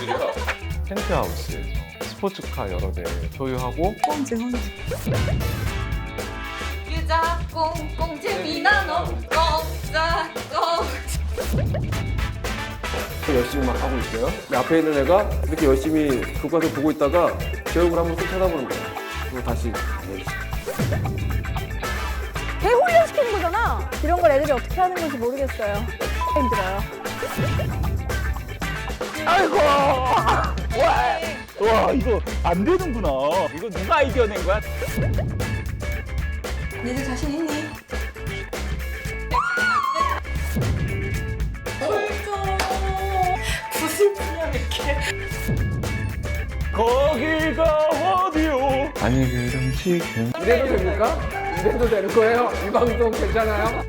어디요? 펜트하우스 스포츠카 여러 대 소유하고 헌재 헌재. 유자 꽁꽁 재미나 너 꽁자 꽁 열심히 막 하고 있어요. 근데 앞에 있는 애가 이렇게 열심히 교과서 보고 있다가 제 얼굴 한번 쓱 쳐다보는 거예요. 그리고 다시 열심히. 대훈련 시키는 거잖아. 이런 걸 애들이 어떻게 하는 건지 모르겠어요. 힘들어요. 아이고! 이거 안 되는구나. 이거 누가 아이디어 낸 거야? 니들 자신 있니? 부슬프냐 이렇게 거기가 어디요? 아니 그럼 지금 이래도 됩니까? 이래도 되는 거예요? 이 방송 괜찮아요?